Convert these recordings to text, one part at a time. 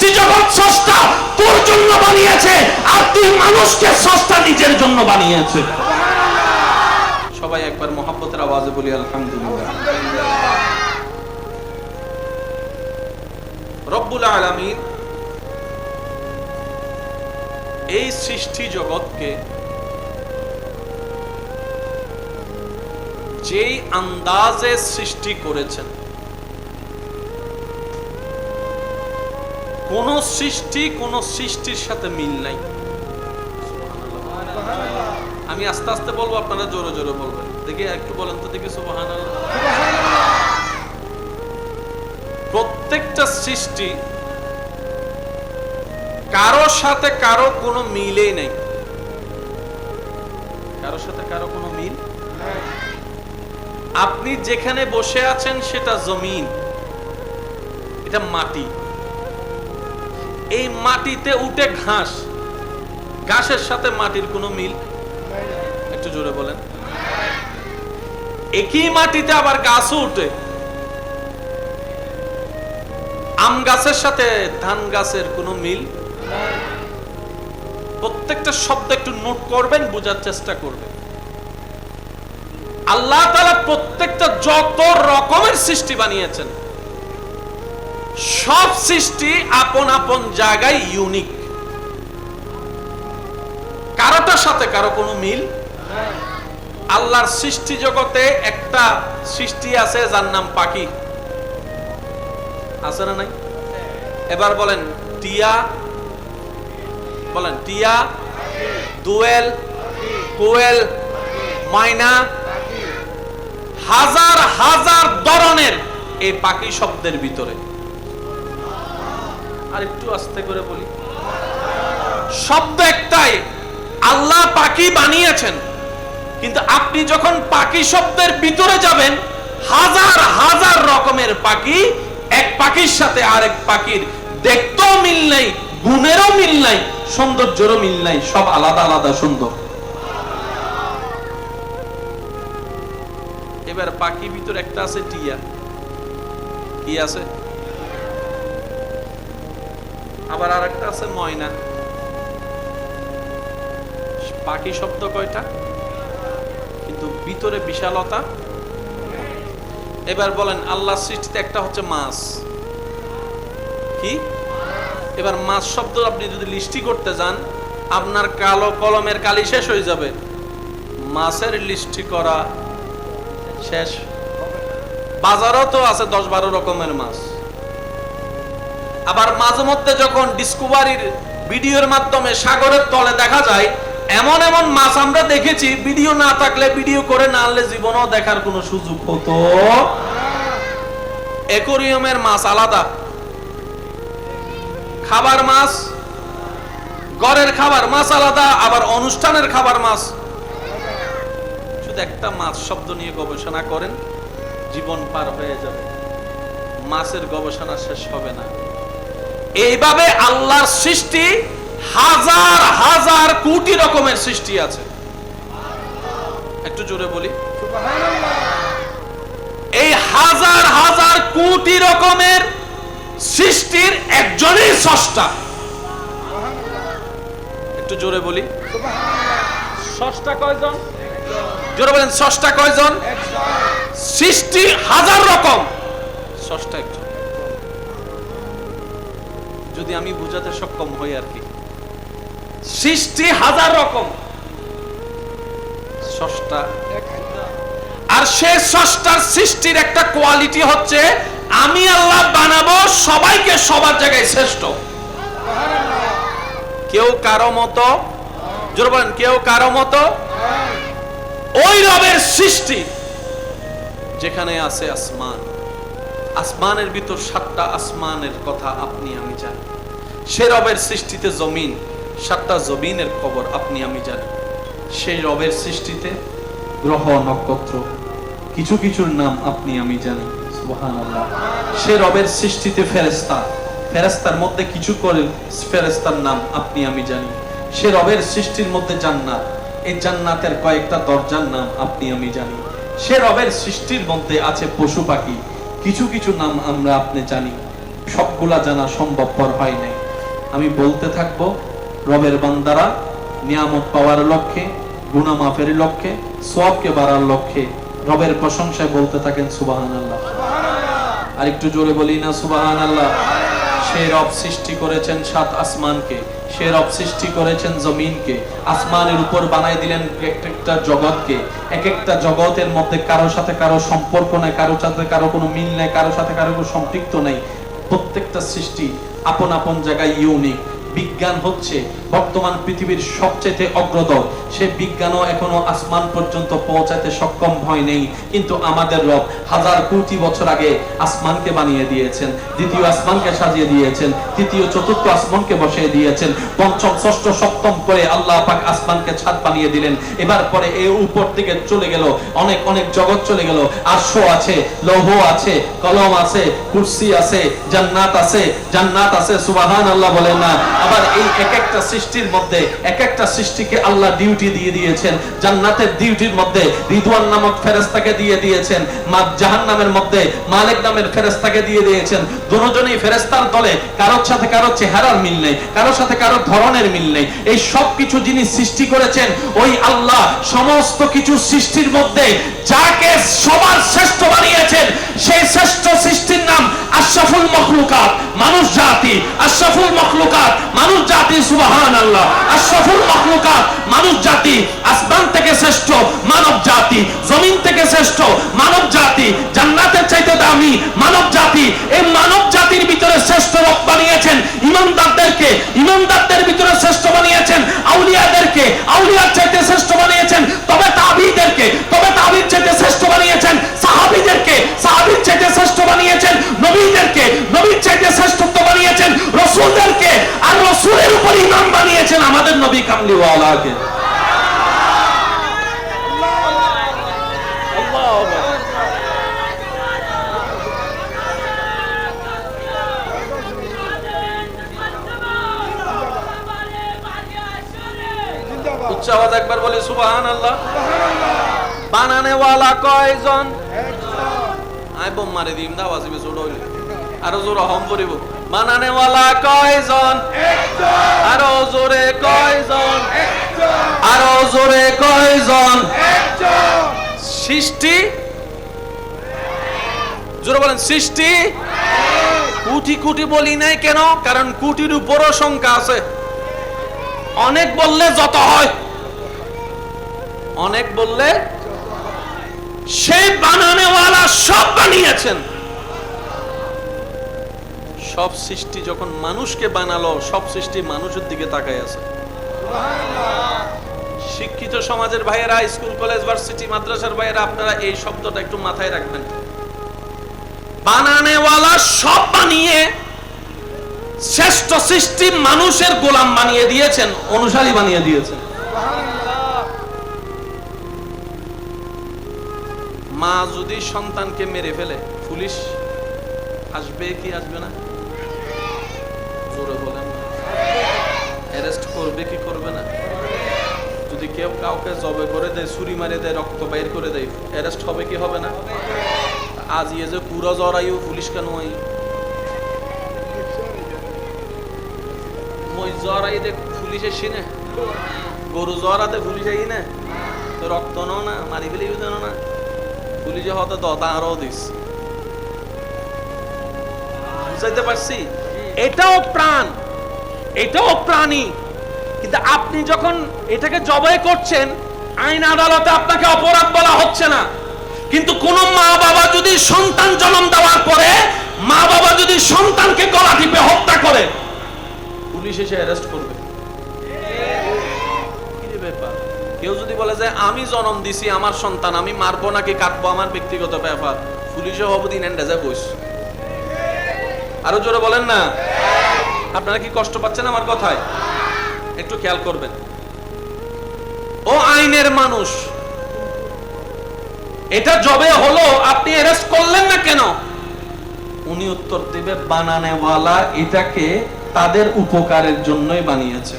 সৃষ্টি জগৎ স্রষ্টা তোর জন্য বানিয়েছে, আর তুই মানুষকে স্রষ্টা নিজের জন্য বানিয়েছে। সবাই একবার মোহাব্বতের আওয়াজে বলি, আলহামদুলিল্লাহ। রব্বুল আলামিন এই সৃষ্টি জগৎকে যেই আন্দাজে সৃষ্টি করেছেন কোন সৃষ্টি, কোন সৃষ্টির সাথে মিল নাই। আমি আস্তে আস্তে বলব, আপনারা জোরে জোরে বলবেন। দেখি, একটু বলেন তো দেখি প্রত্যেকটা সৃষ্টি, কারও সাথে কারও কোনো মিলেই নেই। কারও সাথে কারও কোনো মিল? আপনি যেখানে বসে আছেন, সেটা জমিন। এটা মাটি। এই মাটিতে উঠে ঘাস। ঘাসের সাথে মাটির কোনো মিল? একটু জোরে বলেন। একই মাটিতে আবার গাছও উঠে। আম গাছের সাথে ধান গাছের কোনো মিল? প্রত্যেকটা শব্দ একটু নোট করবেন, বোঝার চেষ্টা করবেন। আল্লাহ তাআলা প্রত্যেকটা যত রকমের সৃষ্টি বানিয়েছেন সব সৃষ্টি আপন আপন জায়গায় ইউনিক কারোটার সাথে কারও কোনো মিল আল্লাহর সৃষ্টি জগতে একটা সৃষ্টি আছে, যার নাম পাখি। আছে না নাই? এবার বলেন, টিয়া বলেন, টিয়া, দুয়েল, কোয়েল, মাইনা, হাজার হাজার ধরনের এই পাখি শব্দের ভিতরে। আর একটু আস্তে করে বলি। শব্দ একটাই, আল্লাহ পাখি বানিয়েছেন। কিন্তু আপনি যখন পাখি শব্দের ভিতরে যাবেন, হাজার হাজার রকমের পাখি এক পাখির সাথে আরেক পাখির দেখতেও মিল নাই, গুণেরও মিল নাই, সৌন্দর্যেরও মিল নাই, সব আলাদা আলাদা সুন্দর। এবার পাখি ভিতর একটা আছে টিয়া। কি আছে? আবার আর একটা আছে ময়না। পাখি শব্দ কয়টা? কিন্তু ভিতরে বিশালতা। এবার বলেন, আল্লাহ সৃষ্টিতে একটা হচ্ছে মাছ। কি? এবার মাছ শব্দ আপনি যদি লিস্টি করতে যান, আপনার কালো কলমের কালি শেষ হয়ে যাবে। মাছের লিস্টি করা শেষ। বাজারও তো আছে দশ বারো রকমের মাছ। আবার মাঝে মধ্যে যখন ডিসকভারির ভিডিওর মাধ্যমে সাগরের তলে দেখা যায়, এমন এমন মাছ আমরা দেখেছি, ভিডিও না থাকলে ভিডিও করে না আনলে জীবনও দেখার কোনো সুযোগ হতো। একুরিয়ামের মাছ আলাদা। খাবার মাছ, ঘরের খাবার মাছ আলাদা, আবার অনুষ্ঠানের খাবার মাছ। শুধু একটা মাছ শব্দ নিয়ে গবেষণা করেন, জীবন পার হয়ে যাবে। মাছের গবেষণা শেষ হবে না। এইভাবে আল্লাহর সৃষ্টি হাজার হাজার কোটি রকমের সৃষ্টি আছে। একটু জোরে বলি। এই হাজার হাজার কোটি রকমের সৃষ্টির একজনই স্রষ্টা। একটু জোরে বলি। স্রষ্টা কয়জন? জোরে বলেন স্রষ্টা কয়জন? সৃষ্টি হাজার রকম। স্রষ্টা একজন। যদি আমি বুঝাতে সক্ষম হই আর কি। সৃষ্টি হাজার রকম। স্রষ্টা আর সে স্রষ্টার সৃষ্টির একটা কোয়ালিটি হচ্ছে, আমি আল্লাহ বানাবো সবাইকে সবার জায়গায় শ্রেষ্ঠ। কেউ কারও মতো? জোরে বলেন, কেউ কারও মতো? ওই রবের সৃষ্টি। যেখানে আছে আসমান। আসমানের ভিতর সাতটা আসমানের কথা আপনি, আমি জানি। সে রবের সৃষ্টিতে জমিন, সাতটা জমিনের খবর আপনি আমি জানি। সেই রবের সৃষ্টিতে গ্রহ, নক্ষত্র, কিছু কিছুর নাম আপনি আমি জানি। সে রবের সৃষ্টিতে ফেরেস্তা ফেরেস্তার মধ্যে কিছু করে ফেরেস্তার নাম আপনি আমি জানি। সে রবের সৃষ্টির মধ্যে জান্নাত, এই জান্নাতের কয়েকটা দরজার নাম আপনি আমি জানি। সে রবের সৃষ্টির মধ্যে আছে পশু পাখি, কিছু কিছু নাম আমরা আপনি জানি। সবগুলা জানা সম্ভবপর হয় নাই। আমি বলতে থাকব রবের বান্দারা নিয়ামত পাওয়ার লক্ষ্যে গুনাহ মাফের লক্ষ্যে সবকে বাড়ার লক্ষ্যে রবের প্রশংসায় বলতে থাকেন সুবাহান আল্লাহ আর একটু জোরে বলি না সুবাহান আল্লাহ সে রব সৃষ্টি করেছেন সাত আসমানকে সে রব সৃষ্টি করেছেন জমিনকে আসমানের উপর বানাই দিলেন এক একটা জগৎকে। এক একটা জগতের মধ্যে কারও সাথে কারও সম্পর্ক নাই কারও সাথে কারও কোনো মিল নাই কারও সাথে কারও কোনো সম্পৃক্ত নাই। প্রত্যেকটা সৃষ্টি আপন আপন জায়গায় ইউনিক। বিজ্ঞান হচ্ছে বর্তমান পৃথিবীর সবচেয়ে অগ্রদর সে বিজ্ঞানও এখনও আসমান পর্যন্ত পৌঁছাতে সক্ষম হয় নেই। কিন্তু আমাদের রব হাজার কোটি বছর আগে আসমানকে বানিয়ে দিয়েছেন, দ্বিতীয় আসমানকে সাজিয়ে দিয়েছেন, তৃতীয় চতুর্থ আসমানকে বসিয়ে দিয়েছেন, পঞ্চম, ষষ্ঠ, সপ্তম করে আল্লাহ পাক আসমানকে ছাদ বানিয়ে দিলেন। এবার পরে এই উপর থেকে চলে গেল, অনেক অনেক জগৎ চলে গেল। আরশ আছে, লৌহ আছে, কলম আছে, কুরসি আছে, জান্নাত আছে জান্নাত আছে সুবাহান আল্লাহ বলেন না। আবার এই এক একটা সৃষ্টির মধ্যে এক একটা সৃষ্টিকে আল্লাহ ডিউটি দিয়ে দিয়েছেন। জান্নাতের ডিউটির মধ্যে রিদওয়ান নামক ফেরেশতাকে দিয়ে দিয়েছেন। মা জাহান্নামের মধ্যে মালিক নামের ফেরেশতাকে দিয়ে দিয়েছেন। দুজনেই ফেরেশতার দলে কারোর সাথে কারও চেহারার মিল নেই, কারোর সাথে কারও ধরনের মিল নেই। এই সব কিছু যিনি সৃষ্টি করেছেন, ওই আল্লাহ সমস্ত কিছু সৃষ্টির মধ্যে যাকে সবার শ্রেষ্ঠ বানিয়েছেন, সেই শ্রেষ্ঠ সৃষ্টির নাম আশরাফুল মখলুকাত। মানুষ জাতি, আশরাফুল মখলুকাত, মানুষ জাতি সুবহান আল্লাহ আশরাফুল মখলুকাত, মানুষ জাতি, আসমান থেকে শ্রেষ্ঠ, মানব জাতি, জমিন থেকে শ্রেষ্ঠ, মানব জাতি, জান্নাতের চাইতে দামি মানব জাতি। এই মানব জাতির ভিতরে শ্রেষ্ঠ লোক বানিয়েছেন ইমানদারদেরকে, ইমানদারদের ভিতরে শ্রেষ্ঠ বানিয়েছেন আউলিয়াদেরকে, আউলিয়ার চাইতে শ্রেষ্ঠ বানিয়েছেন তবে তাবিদেরকে, তবে তাবির চাইতে শ্রেষ্ঠ বানিয়েছেন সাহাবিদেরকে, সাহাবীর চাইতে শ্রেষ্ঠ বানিয়েছেন কয়জন আই বোম দিম দা ওয়াজিবে জোর হইলে। আরও জোর হম পড়িব বানানে ওয়ালা কয়জন আরও জোরে কয়জন আরও জোরে কয়জন সৃষ্টি? জোরে বলেন, সৃষ্টি? কোটি কোটি বলি নাই কেন? কারণ কোটির উপরও সংখ্যা আছে। অনেক বললে যত হয়। অনেক বললে সেই বানানেওয়ালা সব বানিয়েছেন। সব সৃষ্টি যখন মানুষকে বানালো, সব সৃষ্টি মানুষের দিকে তাকায় আছে। শিক্ষিত সমাজের ভাইয়েরা, স্কুল, কলেজ, ভার্সিটি, মাদ্রাসার ভাইয়েরা, আপনারা এই শব্দটা একটু মাথায় রাখবেন। বানানেওয়ালা সব বানিয়ে শ্রেষ্ঠ সৃষ্টি মানুষের গোলাম বানিয়ে দিয়েছেন অনুসারী বানিয়ে দিয়েছেন। মা যদি সন্তানকে মেরে ফেলে, পুলিশ আসবে কি আসবে না? জোরে বলেন অ্যারেস্ট করবে কি করবে না? যদি কেউ কাউকে জবে করে দেয়, ছুরি মারে দেয়, রক্ত বাইর করে দেয়, অ্যারেস্ট হবে কি হবে না? আজ ইয়ে যে পুরো জরাইও পুলিশ কেন আই মই জরাই দে পুলিশে সিনে গরু জরাতে পুলিশ আই না। রক্ত ন না, মারি ফেলে না। পুলিশে হতে দতা আরও দিস। বুঝাইতে পারছি? এটাও প্রাণ। এটাও প্রাণী। কিন্তু আপনি যখন এটাকে জবাই করছেন, আইন আদালতে আপনাকে অপরাধ বলা হচ্ছে না। কিন্তু কোন মা বাবা যদি সন্তান জন্ম দেওয়ার পরে মা বাবা যদি সন্তানকে গলা টিপে হত্যা করে, পুলিশ এসে অ্যারেস্ট করবে। ব্যাপার? কেউ যদি বলে যে, আমি জন্ম দিছি, আমার সন্তান, আমি মারবো নাকি কাটবো? আমার ব্যক্তিগত ব্যাপার। পুলিশে হব দিন এন্ডে যায় আরও জোরে বলেন না। আপনারা কি কষ্ট পাচ্ছেন আমার কথায়? একটু খেয়াল করবেন। ও আইনের মানুষ, এটা জবে হলো, আপনি অ্যারেস্ট করলেন না কেন? উনি উত্তর দেবে, বানানেওয়ালা এটাকে তাদের উপকারের জন্যই বানিয়েছে।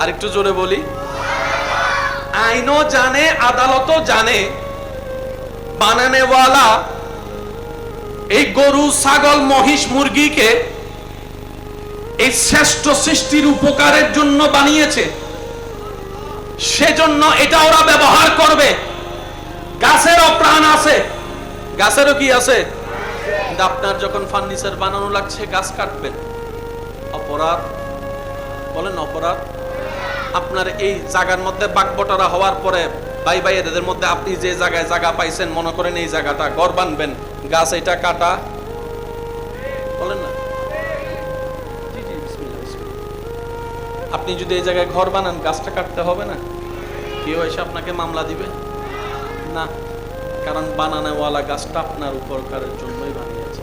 আর একটু জোরে বলি আইনও জানে, আদালতও জানে। বানানেওয়ালা এই গরু, ছাগল, মহিষ, মুরগিকে এই শ্রেষ্ঠ সৃষ্টির উপকারের জন্য বানিয়েছে। সেজন্য এটা ওরা ব্যবহার করবে। গাছেরও প্রাণ আছে। গাছেরও কি আছে? আপনার যখন ফার্নিচার বানানো লাগছে, গাছ কাটবেন। অপরাধ, বলেন অপরাধ। আপনার এই জায়গার মধ্যে বাগবটরা হওয়ার পরে ভাই ভাই এদের মধ্যে আপনি যে জায়গায় জায়গা পাইছেন, মনে করেন এই জায়গাটা ঘর বানবেন, গাছ এটা কাটা। বলেন না। আপনি যদি এই জায়গায় ঘর বানান, গাছটা কাটতে হবে না? কেউ এসে আপনাকে মামলা দিবে? না, কারণ বানানোওয়ালা গাছটা আপনার উপকারের জন্যই বানিয়েছে।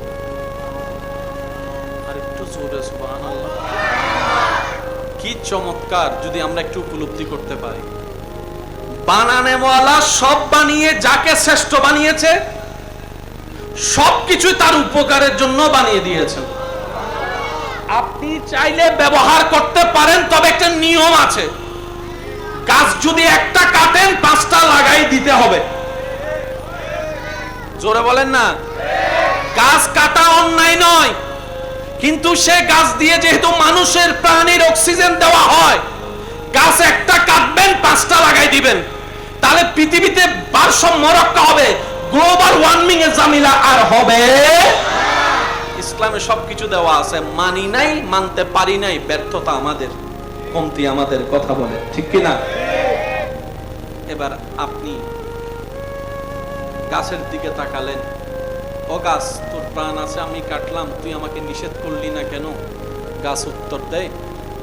আর একটু জোরে, সুবহানাল্লাহ। কি চমৎকার যদি আমরা একটু উপলব্ধি করতে পারি। বানানেওয়ালা সব বানিয়ে, যাকে শ্রেষ্ঠ বানিয়েছে সবকিছু তার উপকারের জন্য বানিয়ে দিয়েছেন আপনি চাইলে ব্যবহার করতে পারেন, তবে একটা নিয়ম আছে। গাছ যদি একটা কাটেন, পাঁচটা লাগাই দিতে হবে। জোরে বলেন না? গাছ কাটা অন্যায় নয়। কিন্তু সে গাছ দিয়ে যেহেতু মানুষের প্রাণীর অক্সিজেন দেওয়া হয়, গাছ একটা কাটবেন, পাঁচটা লাগাই দিবেন। তাহলে পৃথিবীতে ভারসাম্য রক্ষা হবে, গ্লোবাল ওয়ার্মিং এর জামিলা আর হবে ইসলামে সবকিছু দেওয়া আছে। মানি নাই, মানতে পারি নাই, ব্যর্থতা আমাদের, কমতি আমাদের, কথা বলে। ঠিক কি না এবার আপনি গাছের দিকে তাকালেন। গাছ তোর প্রাণ আছে, আমি কাটলাম, তুই আমাকে নিষেধ করলি না কেন? গাছ উত্তর দেয়,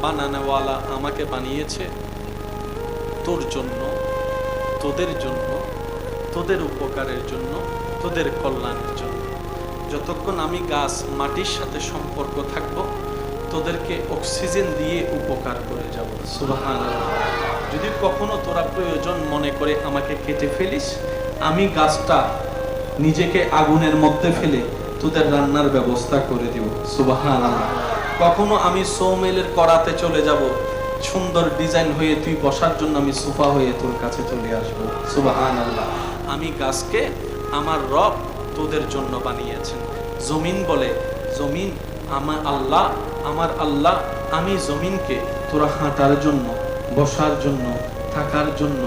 বানানোওয়ালা আমাকে বানিয়েছে তোর জন্য, তোদের জন্য, তোদের উপকারের জন্য, তোদের কল্যাণের জন্য। যতক্ষণ আমি গাছ, মাটির সাথে সম্পর্ক থাকব, তোদেরকে অক্সিজেন দিয়ে উপকার করে যাব। সুবাহান যদি কখনো তোরা প্রয়োজন মনে করে আমাকে কেটে ফেলিস, আমি গাছটা নিজেকে আগুনের মধ্যে ফেলে তোদের রান্নার ব্যবস্থা করে দিব। সুবাহান কখনো আমি সৌমেলের করাতে চলে যাব, সুন্দর ডিজাইন হয়ে তুই বসার জন্য আমি সোফা হয়ে তোর কাছে চলে আসব। সুবাহান আল্লাহ আমি গাছকে আমার রব তোদের জন্য বানিয়েছেন। জমিন বলে, জমিন আমার আল্লাহ আমার আল্লাহ, আমি জমিনকে তোরা হাঁটার জন্য, বসার জন্য, থাকার জন্য,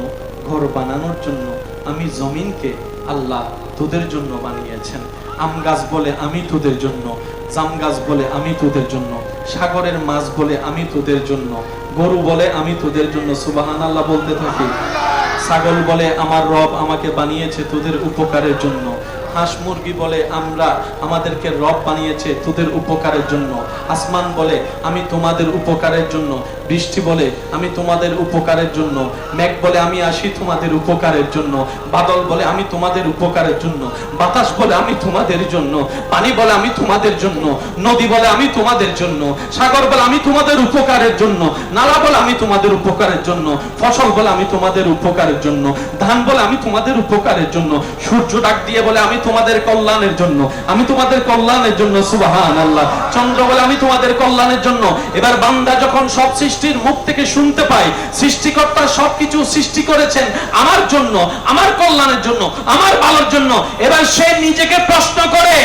ঘর বানানোর জন্য, আমি জমিনকে আল্লাহ তোদের জন্য বানিয়েছেন। আম গাছ বলে আমি তোদের জন্য, জাম গাছ বলে আমি তোদের জন্য, সাগরের মাছ বলে আমি তোদের জন্য, গরু বলে আমি তোদের জন্য সুবাহান আল্লাহ বলতে থাকি। ছাগল বলে আমার রব আমাকে বানিয়েছে তোদের উপকারের জন্য। হাঁস মুরগি বলে আমরা আমাদেরকে রব বানিয়েছে তোদের উপকারের জন্য আসমান বলে আমি তোমাদের উপকারের জন্য বৃষ্টি বলে আমি তোমাদের উপকারের জন্য মেঘ বলে আমি আসি তোমাদের উপকারের জন্য বাদল বলে আমি তোমাদের উপকারের জন্য বাতাস বলে আমি তোমাদের জন্য পানি বলে আমি তোমাদের জন্য নদী বলে আমি তোমাদের জন্য সাগর বলে আমি তোমাদের উপকারের জন্য নালা বলে আমি তোমাদের উপকারের জন্য ফসল বলে আমি তোমাদের উপকারের জন্য ধান বলে আমি তোমাদের উপকারের জন্য সূর্য ডাক দিয়ে বলে আমি তোমাদের কল্যাণের জন্য। আমি তোমাদের কল্যাণের জন্য সুবাহান আল্লাহ চন্দ্র বলে, আমি তোমাদের কল্যাণের জন্য। এবার বান্দা যখন সব সৃষ্টির মুখ থেকে শুনতে পায়, সৃষ্টিকর্তা সবকিছু সৃষ্টি করেছেন আমার জন্য, আমার কল্যাণের জন্য, আমার ভালোর জন্য, এবার সে নিজেকে প্রশ্ন করে,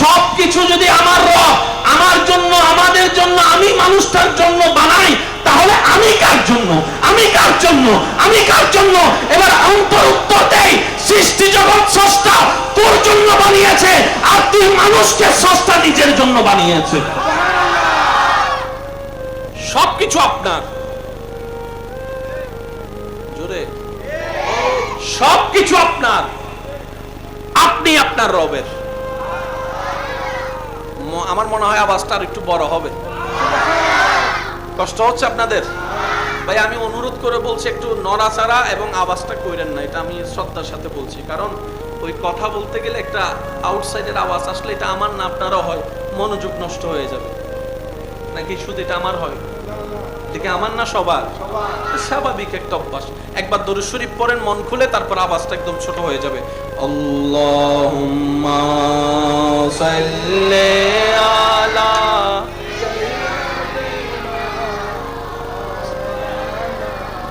সবকিছু যদি আমার রব আমার জন্য, আমাদের জন্য, আমি মানুষটার জন্য বানাই, তাহলে আমি কার জন্য? আমি কার জন্য? আমি কার জন্য? এবার অন্তর উত্তর দেয়, সৃষ্টি জগৎ বানিয়েছে, আর তুই মানুষকে স্রষ্টা নিজের জন্য বানিয়েছে। সবকিছু আপনার। জোরে। সবকিছু আপনার। আপনি আপনার রবের। আমার মনে হয় আওয়াজটা আর একটু বড় হবে। কষ্ট হচ্ছে আপনাদের? ভাই, আমি অনুরোধ করে বলছি, একটু নড়াচড়া এবং আওয়াজটা কইরেন না, এটা আমি শ্রদ্ধার সাথে বলছি। কারণ ওই কথা বলতে গেলে একটা আউটসাইডের আওয়াজ আসলে এটা আমার না আপনারও হয়, মনোযোগ নষ্ট হয়ে যাবে। নাকি শুধু এটা আমার হয়? দেখে আমার না সবার? স্বাভাবিক একটা অভ্যাস। একবার দরুদ শরীফ পড়েন, মন খুলে, তারপর আওয়াজটা একদম ছোট হয়ে যাবে। সাল্লি আলা